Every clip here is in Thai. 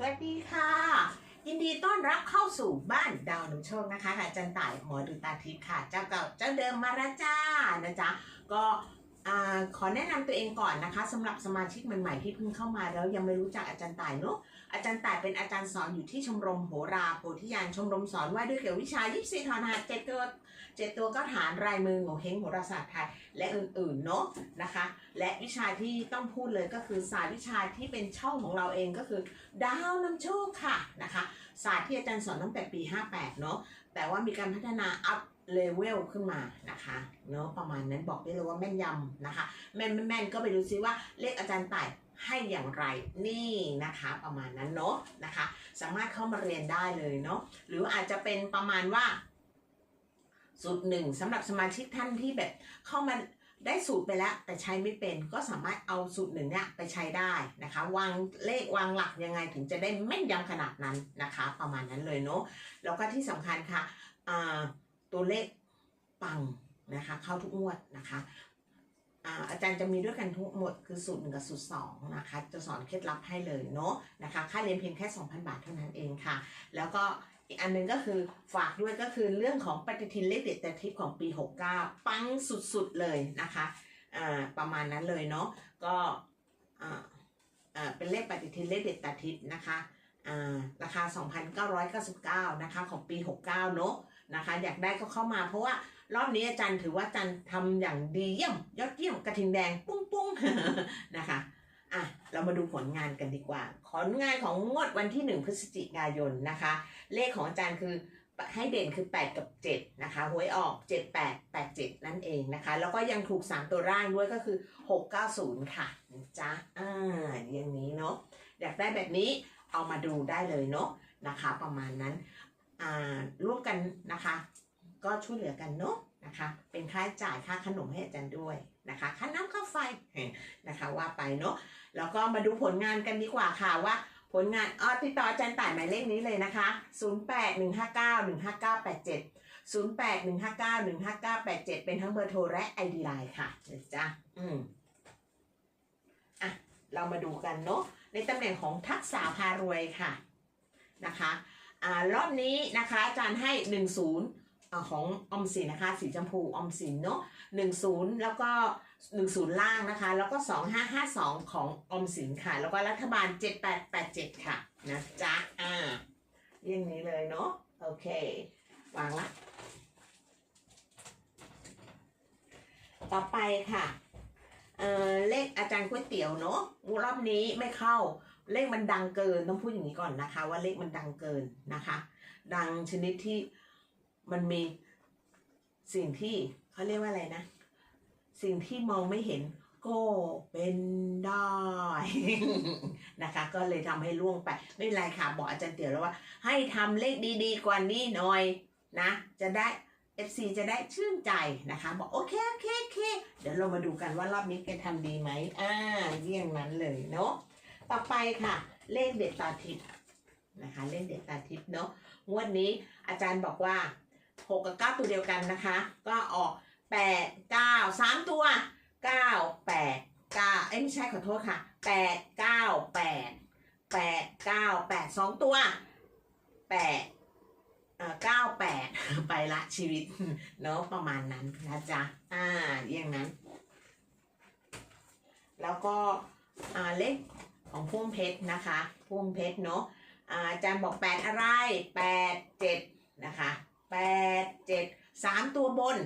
สวัสดีค่ะ ยินดีต้อนรับเข้าสู่บ้านดาวน้ำโชคนะคะค่ะอาจันต่ายหมอดูตาทิพย์ค่ะเจ้าเก่าเจ้าเดิมมาแล้วจ้านะจ๊ะก็ขอแนะนำตัวเองก่อนนะคะสำหรับสมาชิกใหม่ๆที่เพิ่งเข้ามาแล้วยังไม่รู้จักอาจารย์ต่ายเนาะอาจารย์ต่ายเป็นอาจารย์สอนอยู่ที่ชมรมโหราโพธิญาณชมรมสอนว่าด้วยเกี่ยววิชายิปซีทอนหัสเจ็ดตัวเจ็ด ตัวก็ฐานรายมือโงเฮงโหราศาสตร์ไทยและอื่นๆเนาะนะคะ และวิชาที่ต้องพูดเลยก็คือศาสตร์วิชาที่เป็นช่องของเราเองก็คือ ดาวนำโชคค่ะนะคะศาสตร์ที่อาจารย์สอนตั้งแต่ปี 58 เนาะแต่ว่ามีการพัฒนาอัพเลเวลขึ้นมานะคะเนาะประมาณนั้นบอกได้เลยว่าแม่นยำนะคะ แม่นไม่แม่นก็ไปดูซิว่าเลขอาจารย์ต่ายให้อย่างไรนี่นะคะประมาณนั้นเนาะนะคะ สามารถเข้ามาเรียนได้เลยเนาะหรืออาจจะเป็นประมาณว่า สูตรหนึ่งสำหรับสมาชิกท่านที่แบบเข้ามาได้สูตรไปแล้ว แต่ใช้ไม่เป็นก็สามารถเอาสูตรหนึ่งเนี่ยไปใช้ได้นะคะ วางเลขวางหลักยังไงถึงจะได้แม่นยำขนาดนั้นนะคะ ประมาณนั้นเลยเนาะแล้วก็ที่สำคัญค่ะอ่าตัวเลขปังนะคะ เข้าทุกงวดนะคะอาอาจารย์จะมีด้วยกันทุกหมดคือสูตรหนึ่งกับสูตรสองนะคะ จะสอนเคล็ดลับให้เลยเนาะนะคะ ค่าเรียนเพียงแค่ 2,000 บาทเท่านั้นเองค่ะ แล้วก็ อีกอันหนึ่งก็คือฝากด้วยก็คือเรื่องของปฏิทินเลขเด็ดแต่ทิปของปี 69 ปังสุดๆเลยนะคะอ่าประมาณนั้นเลยเนาะก็อ่าอ่าเป็นเลขปฏิทินเลขเด็ดแต่ทิปนะคะอ่าราคา 2,999นะคะของปี 69 เนาะนะคะอยากได้ก็เข้ามาเพราะว่ารอบนี้อาจารย์ถือว่าอาจารย์ทำอย่างดีเยี่ยมยอดเยี่ยมกระทิงแดงปุ้งปุ้งนะคะ อะเรามาดูผลงานกันดีกว่า ผลงานของงวดวันที่ 1 พฤศจิกายนนะคะ เลขของอาจารย์คือให้เด่นคือ 8 กับ 7 นะคะหวยออก 7 8 8 7 นั่นเองนะคะ แล้วก็ยังถูก 3 ตัวร่างด้วยก็คือ 690 ค่ะนะจ๊ะอ่าอย่างนี้เนาะอยากได้แบบนี้เอามาดูได้เลยเนาะนะคะ ประมาณนั้นอ่าร่วมกันนะคะ ก็ช่วยเหลือกันเนาะนะคะ เป็นค่าจ่ายค่าขนมให้อาจารย์ด้วยนะคะ ค่าน้ำค่าไฟนะคะว่าไปเนาะ แล้วก็มาดูผลงานกันดีกว่าค่ะว่า ผลงานอ๋อติดต่ออาจารย์ต่ายหมายเลขนี้เลยนะคะ 0 8 1 5 9 1 5 9 8 7 0 8 1 5 9 1 5 9 8 7 เป็นทั้งเบอร์โทรและ ID Line ค่ะนะจ๊ะอืมอะเรามาดูกันเนาะในตำแหน่งของทักษะพารวยค่ะนะคะอ่ารอบนี้นะคะอาจารย์ให้ 1 0อ่า ของออมสินนะคะ สีชมพูออมสินเนาะ1 0แล้วก็10ล่างนะคะ แล้วก็2552ของออมสินค่ะ แล้วก็รัฐบาล7887ค่ะนะจ๊ะอ่าเรื่องนี้เลยเนาะโอเควางละต่อไปค่ะเออเลขอาจารย์ก๋วยเตี๋ยวเนาะรอบนี้ไม่เข้าเลขมันดังเกินต้องพูดอย่างนี้ก่อนนะคะ ว่าเลขมันดังเกินนะคะ ดังชนิดที่ มันมีสิ่งที่เขาเรียกว่าอะไรนะ สิ่งที่มองไม่เห็นก็เป็นได้ นะคะ ก็เลยทำให้ล่วงไป ไม่เป็นไรค่ะ บอกอาจารย์เตี๋ยวแล้วว่า ให้ทำเลขดีๆ กว่านี้หน่อยนะ จะได้ FC จะได้ชื่นใจนะคะ บอกโอเคโอเคโอเคเดี๋ยวเรามาดูกันว่ารอบนี้แกทำดีไหมอ่าเยี่ยงนั้นเลยเนาะต่อไปค่ะ เลขเด็ดตาทิพย์นะคะ เลขเด็ดตาทิพย์เนาะงวดนี้อาจารย์บอกว่า หกกับเก้าตัวเดียวกันนะคะ ก็ออกแปดเก้าสามตัวเก้าแปดเก้าเอ้ยไม่ใช่ขอโทษค่ะแปดเก้าแปดแปดเก้าแปดสองตัวแปดเอ่อเก้าแปดไปละชีวิตเนาะประมาณนั้นนะจ๊ะอ่าอย่างนั้น แล้วก็อ่าเลขของพุ่มเพชรนะคะพุ่มเพชรเนาะอ่าอาจารย์บอกแปดอะไรแปดเจ็ดนะคะ แปดเจ็ดสามตัวบน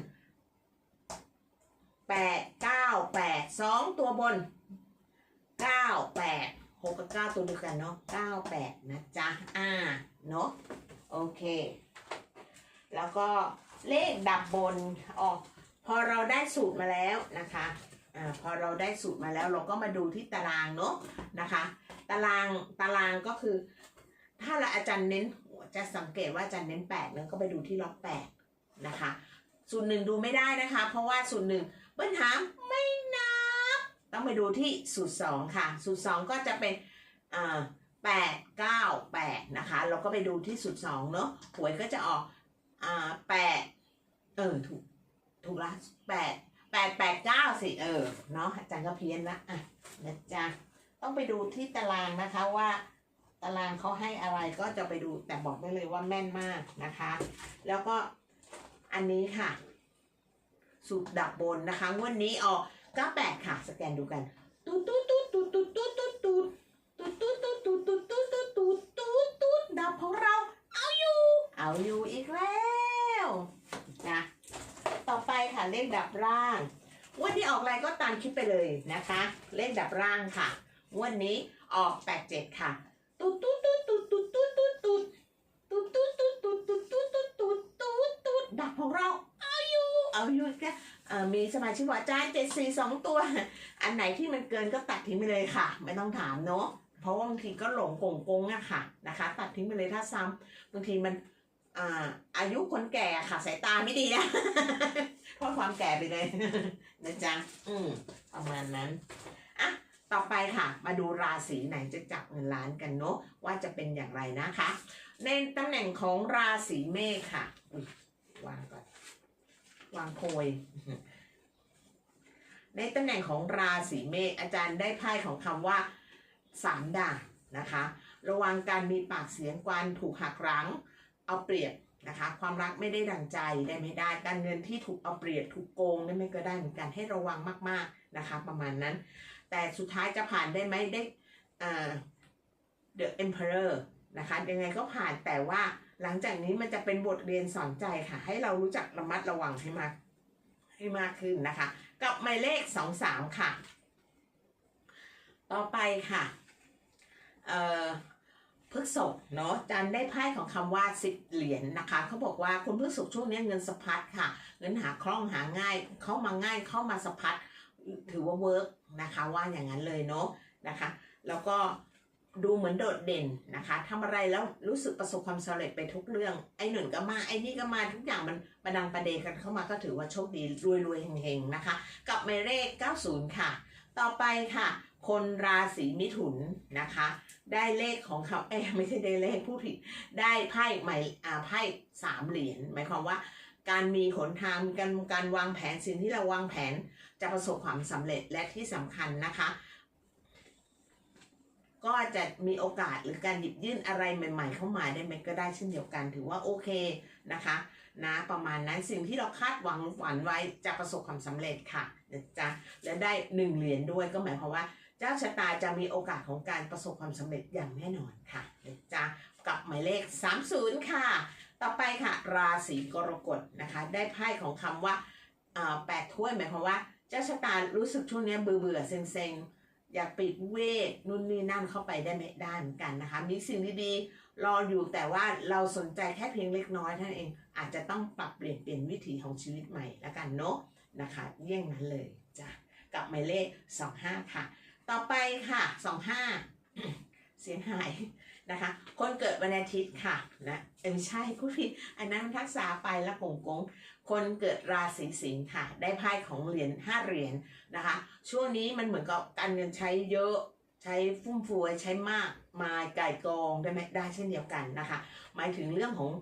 แปดเก้าแปดสองตัวบนเก้าแปดหกกับเก้าตัวเดียวกันเนาะเก้าแปดนะจ๊ะอ่าเนาะโอเค แล้วก็เลขดับบนออกพอเราได้สูตรมาแล้วนะคะอ่าพอเราได้สูตรมาแล้วเราก็มาดูที่ตารางเนาะนะคะ ตารางตารางก็คือ ถ้าเราอาจารย์เน้น จะสังเกตว่าจารย์เน้นแปดแล้วก็ไปดูที่ล็อกแปดนะคะ สูตรหนึ่งดูไม่ได้นะคะ เพราะว่าสูตรหนึ่งเบิ้ลถามไม่นับ ต้องไปดูที่สูตรสองค่ะ สูตรสองก็จะเป็นอ่าแปดเก้าแปดนะคะ เราก็ไปดูที่สูตรสองเนาะหวยก็จะออกอ่าแปดเออถูกถูกละแปดแปดแปดเก้าสิเออเนาะอาจารย์ก็เพี้ยนละอะนะจ๊ะต้องไปดูที่ตารางนะคะว่า ตารางเขาให้อะไรก็จะไปดูแต่บอกได้เลยว่าแม่นมากนะคะ แล้วก็อันนี้ค่ะ สูตรดับบนนะคะงวดนี้ออก98ค่ะ สแกนดูกันตูดตูดตูดตูดตูดตูดตูดตูดตูดตูดตูดตูดตูดตูดตูดตูดตูดดับของเรา เอาอยู่ เอาอยู่อีกแล้วนะต่อไปค่ะเลขดับร่างวันที่ออกอะไรก็ตามคลิปไปเลยนะคะ เลขดับร่างค่ะวันนี้ออก 87 ค่ะ มีสมาชิกว่าอาจารย์เจ็ดสี่สองตัว อันไหนที่มันเกินก็ตัดทิ้งไปเลยค่ะ ไม่ต้องถามเนาะเพราะว่าบางทีก็หลงกงกงอะค่ะนะคะ ตัดทิ้งไปเลยถ้าซ้ำบางทีมันอาอายุคนแก่ค่ะสายตาไม่ดีนะเพราะความแก่ไปเลยนะจ๊ะอืมประมาณนั้นอะต่อไปค่ะ มาดูราศีไหนจะจับเงินล้านกันเนาะว่าจะเป็นอย่างไรนะคะ ในตำแหน่งของราศีเมษค่ะวางก่อนวางโพย ในตำแหน่งของราศีเมษอาจารย์ได้ไพ่ของคำว่าสามดาบนะคะ ระวังการมีปากเสียงกวนถูกหักรั้งเอาเปรียบนะคะ ความรักไม่ได้ดังใจได้ไม่ได้ การเงินที่ถูกเอาเปรียบถูกโกงได้ไม่ก็ได้เหมือนกันให้ระวังมากๆนะคะ ประมาณนั้น แต่สุดท้ายจะผ่านได้ไหมได้อ่า The Emperor นะคะยังไงก็ผ่านแต่ว่าหลังจากนี้มันจะเป็นบทเรียนสอนใจค่ะ ให้เรารู้จักระมัดระวังให้มาก ให้มากขึ้นนะคะ กับหมายเลขสองสามค่ะ ต่อไปค่ะเอ่อพฤกษกเนาะจันได้ไพ่ของคำว่าสิบเหรียญนะคะเขาบอกว่าคนพฤกษกช่วงนี้เงินสะพัดค่ะ เงินหาคล่องหาง่าย เข้ามาง่ายเข้ามาสะพัดถือว่าเวิร์กนะคะว่าอย่างนั้นเลยเนาะนะคะ แล้วก็ ดูเหมือนโดดเด่นนะคะทำอะไรแล้วรู้สึกประสบความสำเร็จไปทุกเรื่อง ไอ้หนึ่งก็มา ไอ้นี่ก็มาทุกอย่างมันประดังประเดกันเข้ามาก็ถือว่าโชคดีรวยรวยๆเฮงๆนะคะ กับหมายเลข 90 ค่ะ ต่อไปค่ะ คนราศีมิถุนนะคะ ได้เลขของเขาเอ้ยไม่ใช่ได้เลขผู้ผิด ได้ไพ่ใหม่อ่าไพ่สามเหรียญหมายความว่าการมีหนทางการการวางแผนสิ่งที่เราวางแผนจะประสบความสำเร็จและที่สำคัญนะคะ ก็จะมีโอกาสหรือการหยิบยื่นอะไรใหม่ ๆ เข้ามาได้ไหมก็ได้เช่นเดียวกัน ถือว่าโอเคนะคะนะประมาณนั้นสิ่งที่เราคาดหวังฝันไว้จะประสบความสำเร็จค่ะนะจ๊ะและได้หนึ่งเหรียญด้วยก็หมายความว่า เจ้าชะตาจะมีโอกาสของการประสบความสำเร็จอย่างแน่นอนค่ะนะจ๊ะกับหมายเลข 30 ค่ะ ต่อไปค่ะราศีกรกฎนะคะ ได้ไพ่ของคำว่าอ่าแปดถ้วยหมายความว่า เจ้าชะตารู้สึกช่วงนี้เบื่อเบื่อเซ็งเซ็ง อยากปิดเวทนู่นนี่นั่นเข้าไปได้ไหมได้เหมือนกันนะคะ มีสิ่งดีๆรออยู่แต่ว่าเราสนใจแค่เพียงเล็กน้อยเท่านั้นเอง อาจจะต้องปรับเปลี่ยนเปลี่ยนวิถีของชีวิตใหม่ละกันเนาะนะคะเยี่ยงนั้นเลยจ้ะกับหมายเลข 25 ค่ะ ต่อไปค่ะ 25 เสียงหายนะคะ คนเกิดวันอาทิตย์ค่ะนะเออไม่ใช่ผู้ผิดอันนั้นทักษาไปละกงกง คนเกิดราศีสิงค์ค่ะ ได้ไพ่ของเหรียญ5เหรียญนะคะ ช่วงนี้มันเหมือนกับการเงินใช้เยอะใช้ฟุ่มเฟือยใช้มากมายไก่กองได้ไหมได้เช่นเดียวกันนะคะ หมายถึงเรื่องของ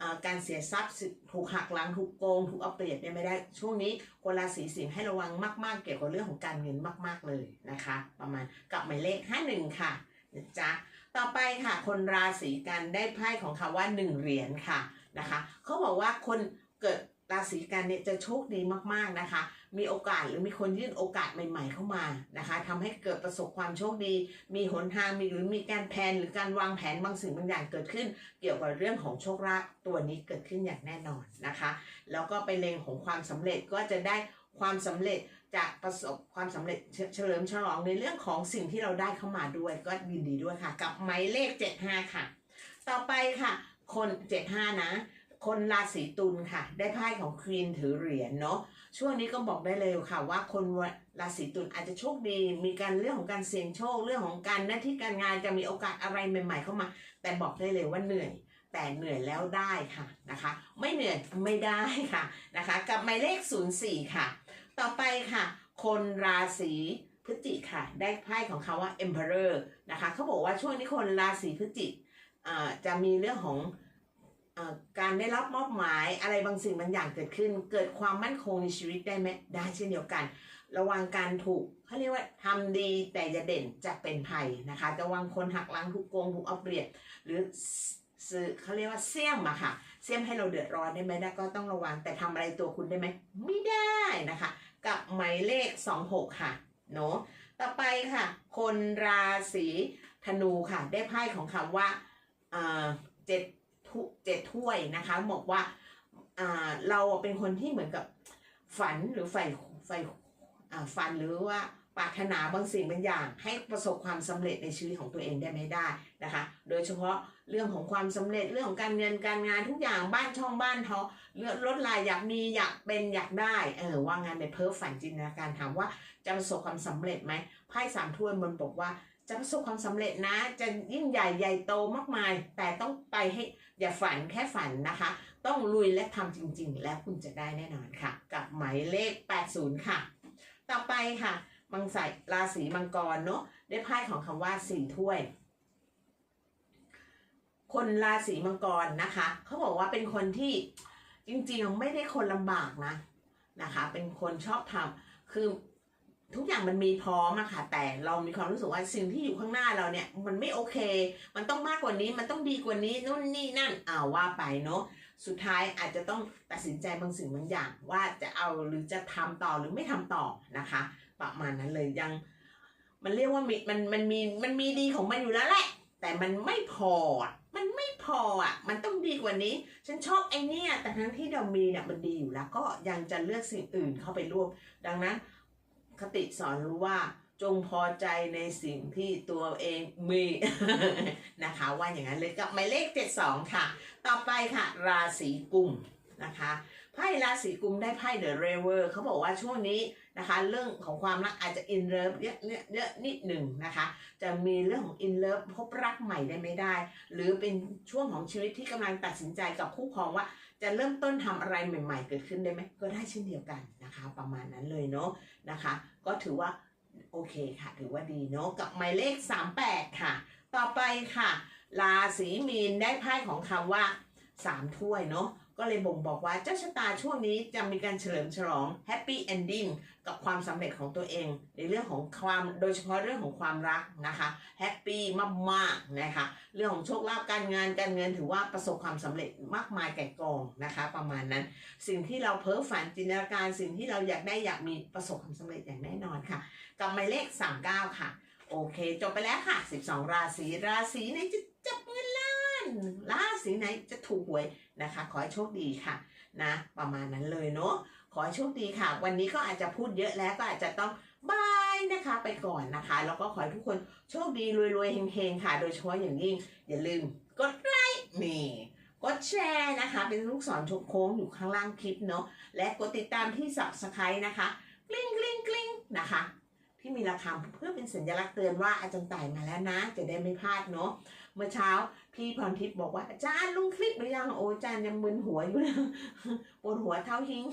อการเสียทรัพย์ถูกหักหลังถูกโกงถูกเอาเปรียบเนี่ยไม่ได้ ช่วงนี้คนราศีสิงห์ให้ระวังมาก ๆ เกี่ยวกับเรื่องของการเงินมาก ๆเลยนะคะ ประมาณกับหมายเลข51ค่ะนะจ๊ะต่อไปค่ะ คนราศีกันได้ไพ่ของคำว่า1เหรียญค่ะนะคะเขาบอกว่าคนเกิด ราศีกันเนี่ยจะโชคดีมากๆนะคะ มีโอกาสหรือมีคนยื่นโอกาสใหม่ ๆ เข้ามานะคะทำให้เกิดประสบความโชคดี มีหนทางมีหรือมีการแผนหรือการวางแผนบางสิ่งบางอย่างเกิดขึ้น เกี่ยวกับเรื่องของโชคลาภตัวนี้เกิดขึ้นอย่างแน่นอนนะคะ แล้วก็ไปเลงของความสำเร็จก็จะได้ความสำเร็จจากประสบความสำเร็จเฉเฉลิมฉลองในเรื่องของสิ่งที่เราได้เข้ามาด้วยก็ยินดีด้วยค่ะ กับหมายเลข 75 ค่ะ ต่อไปค่ะ คน 75 นะ คนราศีตุลค่ะ ได้ไพ่ของควีนถือเหรียญเนาะช่วงนี้ก็บอกได้เลยค่ะ ว่าคนราศีตุลอาจจะโชคดี มีการเรื่องของการเสี่ยงโชคเรื่องของการหน้าที่การงานจะมีโอกาสอะไรใหม่ ๆ เข้ามา แต่บอกได้เลยว่าเหนื่อย แต่เหนื่อยแล้วได้ค่ะนะคะ ไม่เหนื่อยไม่ได้ค่ะนะคะ กับหมายเลข 04 ค่ะ ต่อไปค่ะ คนราศีพฤศจิกค่ะ ได้ไพ่ของเขาว่า Emperor นะคะเขาบอกว่าช่วงนี้คนราศีพฤศจิกจะมีเรื่องของ การได้รับมอบหมายอะไรบางสิ่งบางอย่างเกิดขึ้น เกิดความมั่นคงในชีวิตได้ไหมได้เช่นเดียวกัน ระวังการถูกเขาเรียกว่าทำดีแต่อย่าเด่นจะเป็นภัยนะคะจะระวังคนหักหลังถูกโกงถูกเอาเปรียบหรือซื้อเขาเรียกว่าเสี่ยมอะค่ะ เสี่ยมให้เราเดือดร้อนได้ไหมนะก็ต้องระวังแต่ทำอะไรตัวคุณได้ไหมไม่ได้นะคะ กับหมายเลข 26 ค่ะเนาะต่อไปค่ะ คนราศีธนูค่ะ ได้ไพ่ของคำว่าอ่าเจ็ด เจ็ดถ้วยนะคะบอกว่าเราเป็นคนที่เหมือนกับฝันหรือใฝ่ใฝ่ฝันหรือว่าปรารถนาบางสิ่งบางอย่าง ให้ประสบความสำเร็จในชีวิตของตัวเองได้ไม่ได้นะคะ โดยเฉพาะเรื่องของความสำเร็จเรื่องของการเงินการงานทุกอย่างบ้านช่องบ้านทอเลือดลดลายอยากมีอยากเป็นอยากได้เออว่างานในเพ้อฝันจินตนาการถามว่าจะประสบความสำเร็จไหมไพ่สามถ้วยมันบอกว่า จะประสบความสำเร็จนะ จะยิ่งใหญ่ใหญ่โตมากมาย แต่ต้องไปให้อย่าฝันแค่ฝันนะคะ ต้องลุยและทำจริง ๆ แล้วคุณจะได้แน่นอนค่ะ กับหมายเลข 80 ค่ะ ต่อไปค่ะ มังสายราศีมังกรเนาะได้ไพ่ของคำว่าสี่ถ้วย คนราศีมังกรนะคะเขาบอกว่าเป็นคนที่จริงๆไม่ได้คนลำบากนะนะคะ เป็นคนชอบทำคือ ทุกอย่างมันมีพร้อมอะค่ะ แต่เรามีความรู้สึกว่าสิ่งที่อยู่ข้างหน้าเราเนี่ย มันไม่โอเค มันต้องมากกว่านี้มันต้องดีกว่านี้นู่นนี่นั่นอ่าว่าไปเนาะสุดท้ายอาจจะต้องตัดสินใจบางสิ่งบางอย่าง ว่าจะเอาหรือจะทำต่อหรือไม่ทำต่อนะคะ ประมาณนั้นเลยยัง มันเรียกว่ามันมันมีมันมีดีของมันอยู่แล้วแหละ แต่มันไม่พอ มันไม่พออะ มันต้องดีกว่านี้ ฉันชอบไอ้เนี่ยแต่ทั้งที่เรามีเนี่ยมันดีอยู่แล้วก็ยังจะเลือกสิ่งอื่นเข้าไปร่วม ดังนั้น คติสอนรู้ว่าจงพอใจในสิ่งที่ตัวเองมีนะคะว่าอย่างนั้นเลยกับหมายเลข72ค่ะ ต่อไปค่ะ ราศีกุมนะคะไพ่ราศีกุมได้ไพ่เดอะเรเวอร์เขาบอกว่าช่วงนี้นะคะ เรื่องของความรักอาจจะอินเลิฟเยอะเยอะเยอะนิดหนึ่งนะคะ จะมีเรื่องของอินเลิฟพบรักใหม่ได้ไม่ได้ หรือเป็นช่วงของชีวิตที่กำลังตัดสินใจกับคู่ครองว่า จะเริ่มต้นทำอะไรใหม่ ๆ เกิดขึ้นได้ไหมก็ได้เช่นเดียวกันนะคะ ประมาณนั้นเลยเนาะนะคะ ก็ถือว่าโอเคค่ะ ถือว่าดีเนาะกับหมายเลข 38 ค่ะ ต่อไปค่ะ ราศีมีนได้ไพ่ของคำว่า 3 ถ้วยเนาะ ก็เลยบ่งบอกว่าเจ้าชะตาช่วงนี้จะมีการเฉลิมฉลองแฮปปี้เอนดิ้งกับความสำเร็จของตัวเอง ในเรื่องของความโดยเฉพาะเรื่องของความรักนะคะแฮปปี้มากๆนะคะเรื่องของโชคลาภการงานการเงินถือว่าประสบความสำเร็จมากมายแก่กองนะคะ ประมาณนั้น สิ่งที่เราเพ้อฝันจินตนาการสิ่งที่เราอยากได้อยากมีประสบความสำเร็จอย่างแน่นอนค่ะ กับหมายเลข 39 ค่ะ โอเค จบไปแล้วค่ะ 12 ราศีราศีไหนจะจับเงิ นล้านราศีไหนจะถูกหวยนะคะ ขอให้โชคดีค่ะนะประมาณนั้นเลยเนาะขอให้โชคดีค่ะ วันนี้ก็อาจจะพูดเยอะแล้วก็อาจจะต้องบายนะคะไปก่อนนะคะ แล้วก็ขอให้ทุกคนโชคดีรวยๆเฮงๆค่ะ โดยเฉพาะอย่างยิ่ง อย่าลืมกดไลค์นี่กดแชร์นะคะ เป็นลูกศรชกโค้งอยู่ข้างล่างคลิปเนาะและกดติดตามที่ subscribe นะคะกลิ้งกลิ้งกลิ้งนะคะ ที่มีระฆังเพื่อเป็นสัญลักษณ์เตือนว่าอาจารย์ต่ายมาแล้วนะ จะได้ไม่พลาดเนาะเมื่อเช้าพี่พรทิพย์บอกว่าอาจารย์ลุงคลิปหรือยังโอ้อาจารย์ยังมึนหัวอยู่เลยปวดหัวเท่าหิง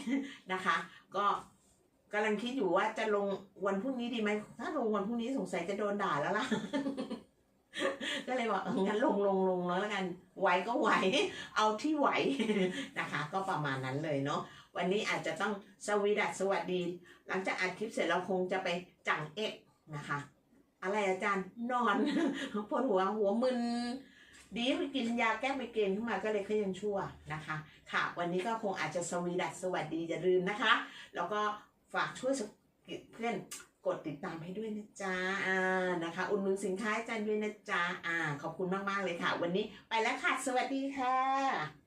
นะคะ ก็กำลังคิดอยู่ว่าจะลงวันพรุ่งนี้ดีไหมถ้าลงวันพรุ่งนี้สงสัยจะโดนด่าแล้วล่ะก็เลยบอกเอองั้นลงลงลงแล้วกันไหวก็ไหว เอาที่ไหวนะคะ ก็ประมาณนั้นเลยเนาะ วันนี้อาจจะต้องสวีดัสสวัสดี หลังจากอัดคลิปเสร็จเราคงจะไปจังเอ็กนะคะ อะไรอาจารย์นอนปวดหัวหัวมึนดีไปกินยาแก้ไมเกรนขึ้นมาก็เลยขยังชั่วนะคะ ค่ะ วันนี้ก็คงอาจจะสวีดัสสวัสดีอย่าลืมนะคะ แล้วก็ฝากช่วยเพื่อนกดติดตามให้ด้วยนะจ๊ะอ่านะคะ อุดหนุนสินค้าอาจารย์ด้วยนะจ๊ะอ่าขอบคุณมาก ๆ เลยค่ะ วันนี้ไปแล้วค่ะ สวัสดีค่ะ